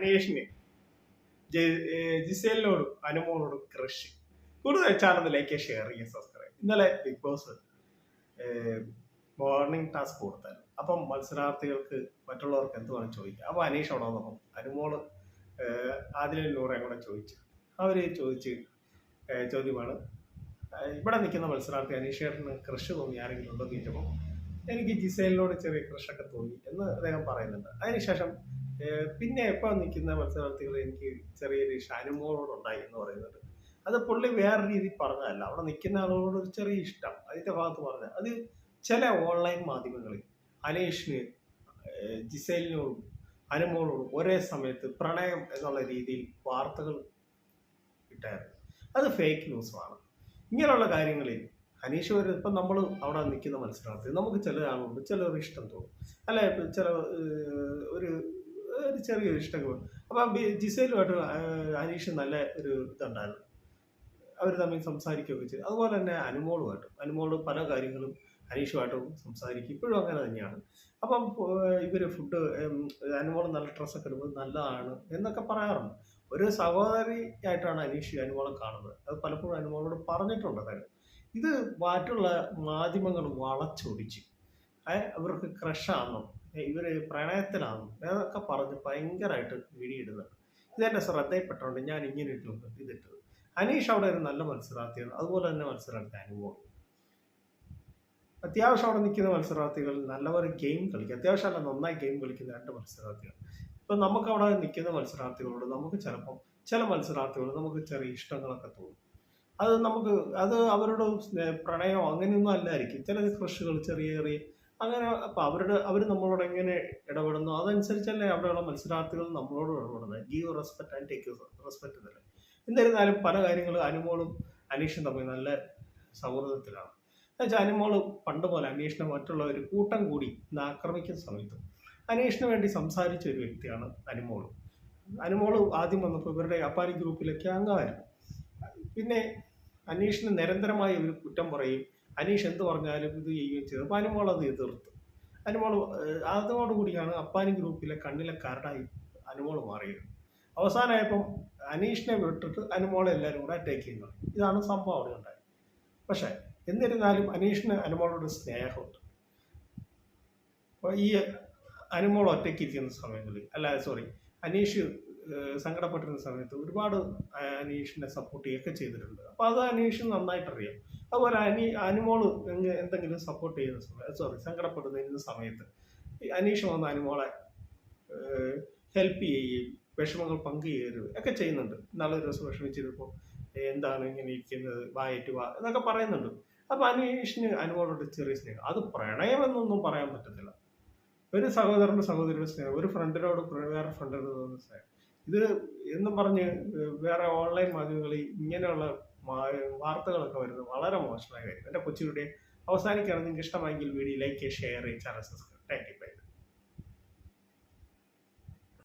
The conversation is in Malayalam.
അനേഷിന് ജിസേലിനോടും അനുമോളോടും ക്രഷ് കൂടുതൽ ചാനൽ ലൈക്ക് ഷെയർ ചെയ്യുക സബ്സ്ക്രൈബ് ഇന്നലെ ബിഗ് ബോസ് മോർണിംഗ് ടാസ്ക് കൊടുത്തായിരുന്നു. അപ്പം മത്സരാർത്ഥികൾക്ക് മറ്റുള്ളവർക്ക് എന്ത് വേണം ചോദിക്കുക? അപ്പോൾ അനീഷ് അവിടെ വന്നപ്പം അനുമോൾ ആദിലും നൂറേം കൂടെ ചോദിച്ചു. അവർ ചോദിച്ച് ചോദ്യമാണ്. ഇവിടെ നിൽക്കുന്ന മത്സരാർത്ഥി അനീഷേട്ടന് ക്രഷ് തോന്നി ആരെങ്കിലും ഉണ്ടോ എന്ന് ചോദിച്ചപ്പോൾ എനിക്ക് ജിസേലിനോട് ചെറിയ ക്രഷൊക്കെ തോന്നി എന്ന് അദ്ദേഹം പറയുന്നുണ്ട്. അതിനുശേഷം പിന്നെ ഇപ്പോൾ നിൽക്കുന്ന മത്സരാർത്ഥികൾ എനിക്ക് ചെറിയൊരു ഷാനുമോളോടുണ്ടായി എന്ന് പറയുന്നത്. അത് പുള്ളി വേറെ രീതിയിൽ പറഞ്ഞതല്ല. അവിടെ നിൽക്കുന്ന ആളുകളോട് ഒരു ചെറിയ ഇഷ്ടം. അതിന്റെ ഭാഗത്ത് പറഞ്ഞ അത് ചില ഓൺലൈൻ മാധ്യമങ്ങളിൽ അനീഷിന് ജിസേലിനോടും അനുമോളോടും ഒരേ സമയത്ത് പ്രണയം എന്നുള്ള രീതിയിൽ വാർത്തകൾ ഇട്ടായിരുന്നു. അത് ഫേക്ക് ന്യൂസുമാണ് ഇങ്ങനെയുള്ള കാര്യങ്ങളിൽ അനീഷ് വരെ ഇപ്പം നമ്മൾ അവിടെ നിൽക്കുന്ന മത്സരാർത്ഥി നമുക്ക് ചില ആളുണ്ട് ചിലർ ഇഷ്ടം തോന്നും. അല്ലെ ചില ഒരു ഒരു ചെറിയൊരു ഇഷ്ടം അപ്പൊ ഏഹ്, അനീഷ് നല്ല ഒരു ഇതുണ്ടായിരുന്നു. അവർ തമ്മിൽ സംസാരിക്കുകയൊക്കെ ചെയ്തു. അതുപോലെ തന്നെ അനുമോളുമായിട്ടും അനുമോൾ പല കാര്യങ്ങളും അനീഷുമായിട്ടും സംസാരിക്കും. ഇപ്പോഴും അങ്ങനെ തന്നെയാണ്. അപ്പം ഇവർ ഫുഡ് അനുമോൾ നല്ല ഡ്രസ്സൊക്കെ ഇടുമ്പോൾ നല്ലതാണ് എന്നൊക്കെ പറയാറുണ്ട്. ഒരു സഹോദരി ആയിട്ടാണ് അനീഷ് അനുമോളെ കാണുന്നത്. അത് പലപ്പോഴും അനുമോളോട് പറഞ്ഞിട്ടുണ്ട് കാര്യം ഇത് മറ്റുള്ള മാധ്യമങ്ങൾ വളച്ചൊടിച്ച് അവർക്ക് ക്രഷാണെന്നും ഇവർ പ്രണയത്തിലാണ് എന്നൊക്കെ പറഞ്ഞ് ഭയങ്കരമായിട്ട് വീഡിയോ ഇടുന്നുണ്ട്. ഇതെന്റെ ശ്രദ്ധയിൽപ്പെട്ടുകൊണ്ട് ഞാൻ ഇങ്ങനെ ഇട്ടു ഇതിട്ടത് അനീഷ് അവിടെ ഒരു നല്ല മത്സരാർത്ഥിയാണ്. അതുപോലെ തന്നെ മത്സരാർത്ഥി അനുഭവം അത്യാവശ്യം അവിടെ നിൽക്കുന്ന മത്സരാർത്ഥികൾ നല്ലവർ ഗെയിം കളിക്കും. അത്യാവശ്യം അല്ല നന്നായി ഗെയിം കളിക്കുന്ന രണ്ട് മത്സരാർത്ഥികൾ. ഇപ്പം നമുക്ക് അവിടെ നിൽക്കുന്ന മത്സരാർത്ഥികളോട് നമുക്ക് ചിലപ്പം ചില മത്സരാർത്ഥികളോട് നമുക്ക് ചെറിയ ഇഷ്ടങ്ങളൊക്കെ തോന്നും. അത് നമുക്ക് അത് അവരുടെ പ്രണയം പ്രണയമോ അങ്ങനെയൊന്നും അല്ലായിരിക്കും. ചില ക്രഷുകൾ ചെറിയ ചെറിയ അങ്ങനെ അപ്പം അവരുടെ അവർ നമ്മളോട് എങ്ങനെ ഇടപെടുന്നു? അതനുസരിച്ചല്ലേ അവിടെയുള്ള മത്സരാർത്ഥികൾ നമ്മളോട് ഇടപെടുന്നത്? Give respect and take respect എന്നല്ലേ? എന്നിരുന്നാലും പല കാര്യങ്ങളും അനുമോളും അനീഷും തമ്മിൽ നല്ല സൗഹൃദത്തിലാണ്. എന്നുവെച്ചാൽ അനുമോൾ പണ്ട് പോലെ അനീഷിനെ മറ്റുള്ളവർ കൂട്ടം കൂടി ഇന്ന് ആക്രമിക്കുന്ന സമയത്ത് അനീഷിന് വേണ്ടി സംസാരിച്ച ഒരു വ്യക്തിയാണ് അനുമോൾ. അനുമോൾ ആദ്യം വന്നപ്പോൾ ഇവരുടെ അപ്പാരി ഗ്രൂപ്പിലൊക്കെ അംഗമായിരുന്നു പിന്നെ അനീഷിന് നിരന്തരമായി ഒരു കുറ്റം പറയും. അനീഷ് എന്ത് പറഞ്ഞാലും ഇത് ചെയ്യുകയും ചെയ്തു. അപ്പോൾ അനുമോൾ അത് എതിർത്തു. അനുമോൾ അതോടുകൂടിയാണ് അപ്പാനി ഗ്രൂപ്പിലെ കണ്ണിലെ കരടായി അനുമോൾ മാറിയത്. അവസാനമായപ്പം അനീഷിനെ വിട്ടിട്ട് അനുമോളെ എല്ലാവരും കൂടെ അറ്റാക്ക് ചെയ്യുന്നു ഇതാണ് സംഭവം അവിടെ ഉണ്ടായത്. പക്ഷേ എന്നിരുന്നാലും അനീഷിന് അനുമോളോട് സ്നേഹമുണ്ട്. ഈ അനുമോൾ ഒറ്റയ്ക്ക് ഇരിക്കുന്ന സമയങ്ങളിൽ അല്ല സോറി അനീഷ് സങ്കടപ്പെട്ടിരുന്ന സമയത്ത് ഒരുപാട് അനീഷിനെ സപ്പോർട്ട് ചെയ്യുകയൊക്കെ ചെയ്തിട്ടുണ്ട്. അപ്പോൾ അത് അനീഷ് നന്നായിട്ട് അറിയാം അതുപോലെ അനി അനുമോൾ എന്തെങ്കിലും സപ്പോർട്ട് ചെയ്യുന്ന സമയത്ത് സോറി സങ്കടപ്പെടുന്ന സമയത്ത് അനീഷ് വന്ന് അനുമോളെ ഹെൽപ്പ് ചെയ്യുകയും വിഷമങ്ങൾ പങ്കുചേരുകയും ഒക്കെ ചെയ്യുന്നുണ്ട്. നല്ലൊരു ദിവസം വിഷമിച്ചിരുമ്പോൾ എന്താണ് ഇങ്ങനെ ഇരിക്കുന്നത്? വായറ്റ് വാ എന്നൊക്കെ പറയുന്നുണ്ട്. അപ്പൊ അനീഷിന് അനുമോളോട് ചെറിയ സ്നേഹം. അത് പ്രണയമെന്നൊന്നും പറയാൻ പറ്റത്തില്ല. ഒരു സഹോദരന്റെ സഹോദരിയുടെ സ്നേഹം ഒരു ഫ്രണ്ടിനോട് വേറെ ഫ്രണ്ടിനോട് സ്നേഹം. ഇത് എന്നും പറഞ്ഞ് വേറെ ഓൺലൈൻ മാധ്യമങ്ങളിൽ ഇങ്ങനെയുള്ള വാർത്തകളൊക്കെ വരുന്നത് വളരെ മോശമായ കാര്യം. എന്റെ കൊച്ചിയുടെ അവസാനിക്കുകയാണ് നിങ്ങൾക്ക് ഇഷ്ടമായെങ്കിൽ വീഡിയോ ലൈക്ക് ഷെയർ ചെയ്യുക ചാനൽ സബ്സ്ക്രൈബ്